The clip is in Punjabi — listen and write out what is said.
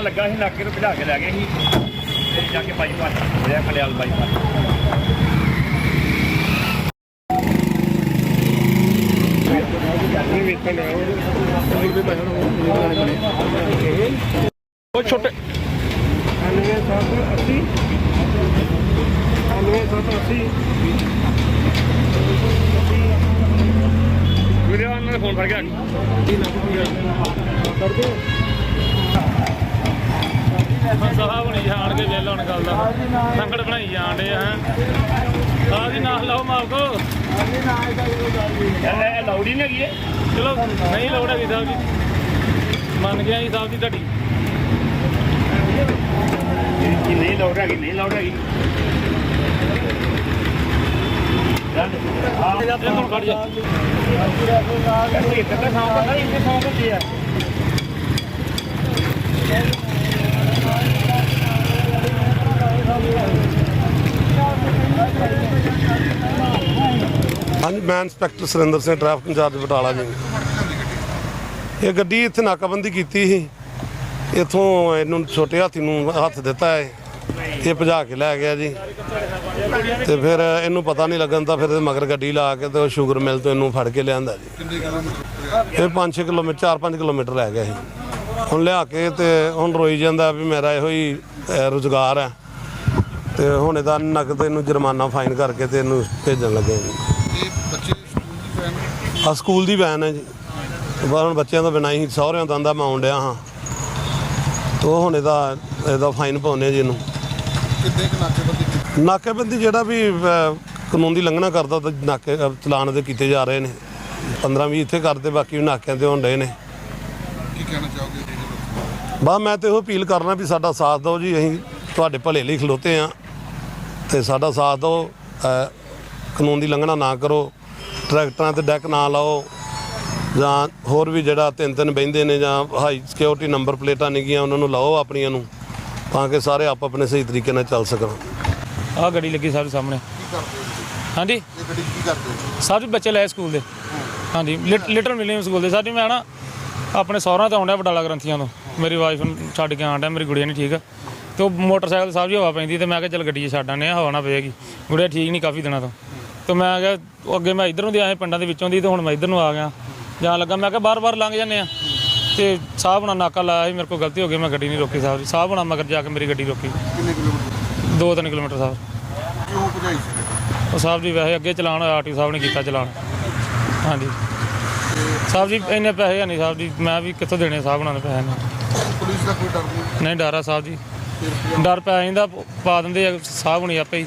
ਲੱਗਾ ਸੀ ਨਾਕੇ ਤੋਂ ਭਜਾ ਕੇ ਲੈ ਗਏ ਸੀ। ਤੇ ਜਾ ਕੇ ਬਾਈਪਾਸ ਹੋਇਆ ਖਲਿਆਲ ਬਾਈਪਾਸ ਉਹ ਛੋਟੇ 9780 9780 ਵੀਰੇ ਉਹਨਾਂ ਨੇ ਫੋਨ ਫੜ ਕੇ ਸਾਹਿਬ ਹੁਣੀ ਜਾਣ ਕੇ ਵੇਲ ਹੁਣ ਗੱਲ ਦਾ ਸੰਕਟ ਬਣਾਈ ਜਾਣ ਡੇ ਹੈ। ਆਹ ਜੀ ਨਾ ਲਾਓ ਮਾਫ ਕੋ ਇਹ ਲਾਉੜੀ ਨਹੀਂ ਹੈਗੀ ਇਹ? ਚਲੋ ਨਹੀਂ ਲੋੜ ਹੈਗੀ ਸਾਹਿਬ ਜੀ। ਮੰਨ ਗਿਆ ਜੀ ਸਾਹਿਬ ਦੀ ਤੁਹਾਡੀ। ਇਹ ਨਹੀਂ ਲਾਉੜ ਹੈਗੀ ਨਹੀਂ ਲਾਉੜ ਹੈਗੀ। ਆ ਜਾ ਤੇ ਹੁਣ ਖੜ ਜਾ। ਇਹ ਇੱਥੇ ਤਾਂ ਸੌਂ ਪਤਾ ਇੱਥੇ ਸੌਂ ਹੁੰਦੀ ਆ। ਹਾਂਜੀ ਮੈਂ inspector Surinder Singh traffic incharge Batala ji. ਇਹ ਗੱਡੀ ਇੱਥੇ ਨਾਕਾਬੰਦੀ ਕੀਤੀ ਸੀ। ਇੱਥੋਂ ਇਹਨੂੰ ਛੋਟੇ ਹਾਥੀ ਨੂੰ ਹੱਥ ਦਿੱਤਾ ਹੈ। ਇਹ ਭਜਾ ਕੇ ਲੈ ਗਿਆ ਜੀ। ਤੇ ਫਿਰ ਇਹਨੂੰ ਪਤਾ ਨਹੀਂ ਲੱਗਣ ਤਾਂ ਫਿਰ ਮਗਰ ਗੱਡੀ ਲਾ ਕੇ ਤੇ ਉਹ ਸ਼ੂਗਰ ਮਿਲ ਤੋਂ ਇਹਨੂੰ ਫੜ ਕੇ ਲਿਆਂਦਾ ਜੀ। ਇਹ 5-6 ਕਿਲੋਮੀਟਰ 4-5 ਕਿਲੋਮੀਟਰ ਲੈ ਗਿਆ ਸੀ। ਹੁਣ ਲਿਆ ਕੇ ਤੇ ਹੁਣ ਰੋਈ ਜਾਂਦਾ ਵੀ ਮੇਰਾ ਇਹੋ ਹੀ ਅਹ, ਰੁਜ਼ਗਾਰ ਹੈ। ਤੇ ਹੁਣ ਇਹਦਾ ਨਕਦ ਇਹਨੂੰ ਜੁਰਮਾਨਾ ਫਾਈਨ ਕਰਕੇ ਤੇ ਇਹਨੂੰ ਭੇਜਣ ਲੱਗੇ ਜੀ। ਆ ਸਕੂਲ ਦੀ ਵੈਨ ਹੈ ਜੀ। ਬਾਹਰ ਹੁਣ ਬੱਚਿਆਂ ਬਿਨਾਂ ਹੀ ਸਹੁਰਿਆਂ ਤੋਂ ਆਂਦਾ ਮੈਂ ਆਉਣ ਡਿਆ ਹਾਂ। ਤੇ ਹੁਣ ਇਹਦਾ ਇਹਦਾ ਫਾਈਨ ਪਾਉਨੇ ਜੀ ਇਹਨੂੰ। ਕਿੰਨੇ ਕੁ ਨਾਕੇਬੰਦੀ ਨਾਕੇਬੰਦੀ ਜਿਹੜਾ ਵੀ ਕਾਨੂੰਨ ਦੀ ਲੰਘਣਾ ਕਰਦਾ ਤਾਂ ਨਾਕੇ ਚਲਾਨ ਦੇ ਕੀਤੇ ਜਾ ਰਹੇ ਨੇ। 15 20 ਇੱਥੇ ਕਰਦੇ ਬਾਕੀ ਵੀ ਨਾਕਿਆਂ ਤੇ ਹੋਣ ਡਏ ਨੇ। ਕੀ ਕਹਿਣਾ ਚਾਹੋਗੇ ਬਸ ਮੈਂ ਤੇ ਉਹ ਅਪੀਲ ਕਰਨਾ ਵੀ ਸਾਡਾ ਸਾਥ ਦਿਓ ਜੀ ਅਸੀਂ ਤੁਹਾਡੇ ਭਲੇ ਲਈ ਖਲੋਤੇ ਆ ਤੇ ਸਾਡਾ ਸਾਥ ਦਿਓ ਕਾਨੂੰਨ ਦੀ ਲੰਘਣਾ ਨਾ ਕਰੋ। ਟਰੈਕਟਰਾਂ ਤੇ ਡੈਕ ਨਾ ਲਾਓ ਜਾਂ ਹੋਰ ਵੀ ਜਿਹੜਾ ਤਿੰਨ ਤਿੰਨ ਬਹਿੰਦੇ ਨੇ ਜਾਂ ਹਾਈ ਸਿਕਿਉਰਿਟੀ ਨੰਬਰ ਪਲੇਟਾਂ ਨਿੱਗੀਆਂ ਉਹਨਾਂ ਨੂੰ ਲਾਓ ਆਪਣੀਆਂ ਨੂੰ, ਤਾਂ ਕਿ ਸਾਰੇ ਆਪ ਆਪਣੇ ਸਹੀ ਤਰੀਕੇ ਨਾਲ ਚੱਲ ਸਕਣ। ਆਹ ਗੱਡੀ ਲੱਗੀ ਸਾਹਿਬ ਸਾਹਮਣੇ। ਹਾਂਜੀ? ਇਹ ਗੱਡੀ ਕੀ ਕਰਦੇ ਹੋ ਬੱਚੇ ਲਏ ਸਕੂਲ ਦੇ। ਹਾਂਜੀ, ਲਿਟ- ਲਿਟਲ ਮਿਲੀਅਮ ਸਕੂਲ ਦੇ। ਸਾਹਿਬ ਜੀ ਮੈਂ ਨਾ ਆਪਣੇ ਸਹੁਰਾ ਤੋਂ ਆਉਂਦਾ ਬਟਾਲਾ ਗ੍ਰੰਥੀਆਂ ਤੋਂ। ਮੇਰੀ ਵਾਈਫ ਨੂੰ ਛੱਡ ਕੇ ਆਂਡਾ ਮੇਰੀ ਗੁੜੀਆ ਨਹੀਂ ਠੀਕ। ਤੇ ਉਹ ਮੋਟਰਸਾਈਕਲ ਸਾਹਿਬ ਜੀ ਹਵਾ ਪੈਂਦੀ ਤੇ ਮੈਂ ਕਿਹਾ ਚੱਲ ਗੱਡੀ 'ਚ ਛੱਡ ਆਨੇ ਹਵਾ ਨਾ ਪਏਗੀ ਗੁੜੀਆ ਠੀਕ ਨਹੀਂ ਕਾਫੀ ਦਿਨਾਂ ਤੋਂ। ਤੇ ਮੈਂ ਕਿਹਾ ਉਹ ਅੱਗੇ ਮੈਂ ਇੱਧਰ ਦੀ ਆਇਆ ਪਿੰਡਾਂ ਦੇ ਵਿੱਚੋਂ ਦੀ ਤੇ ਹੁਣ ਮੈਂ ਇੱਧਰ ਨੂੰ ਆ ਗਿਆ। ਜਾਣ ਲੱਗਾ ਮੈਂ ਕਿਹਾ ਬਾਰ-ਬਾਰ ਲੰਘ ਜਾਂਦੇ ਆ। ਤੇ ਸਾਹਿਬ ਹੁਣਾਂ ਨਾਕਾ ਲਾਇਆ ਸੀ ਮੇਰੇ ਕੋਲ ਗਲਤੀ ਹੋ ਗਈ ਮੈਂ ਗੱਡੀ ਨਹੀਂ ਰੋਕੀ ਸਾਹਿਬ ਜੀ। ਸਾਹਿਬ ਹੁਣਾਂ ਮਗਰ ਜਾ ਕੇ ਮੇਰੀ ਗੱਡੀ ਰੋਕੀ। ਕਿੰਨੇ ਕਿਲੋਮੀਟਰ? 2-3 ਕਿਲੋਮੀਟਰ ਸਾਹਿਬ। ਕਿਉਂ ਭਜਾਈ ਸੀ? ਉਹ ਸਾਹਿਬ ਜੀ ਵੈਸੇ ਅੱਗੇ ਚਲਾਨ ਹੋਇਆ ਆਰਟੀਓ ਸਾਹਿਬ ਨੇ ਕੀਤਾ ਚਲਾਨ। ਹਾਂਜੀ। ਸਾਹਿਬ ਜੀ ਇੰਨੇ ਪੈਸੇ ਹੈ ਨਹੀਂ ਸਾਹਿਬ ਜੀ ਮੈਂ ਵੀ ਕਿੱਥੋਂ ਦੇਣੇ ਸਾਹਿਬ ਉਹਨਾਂ ਨੇ ਪੈਸੇ ਨੇ? ਪੁਲਿਸ ਦਾ ਕੋਈ ਡਰ ਨਹੀਂ? ਨਹੀਂ ਡਰ ਆ ਸਾਹਿਬ ਜੀ। ਡਰ ਪੈ ਜਾਂਦਾ ਪਾ ਦਿੰਦੇ ਆ ਸਾਹਿਬ ਹੁਣੀ ਆਪੇ ਹੀ।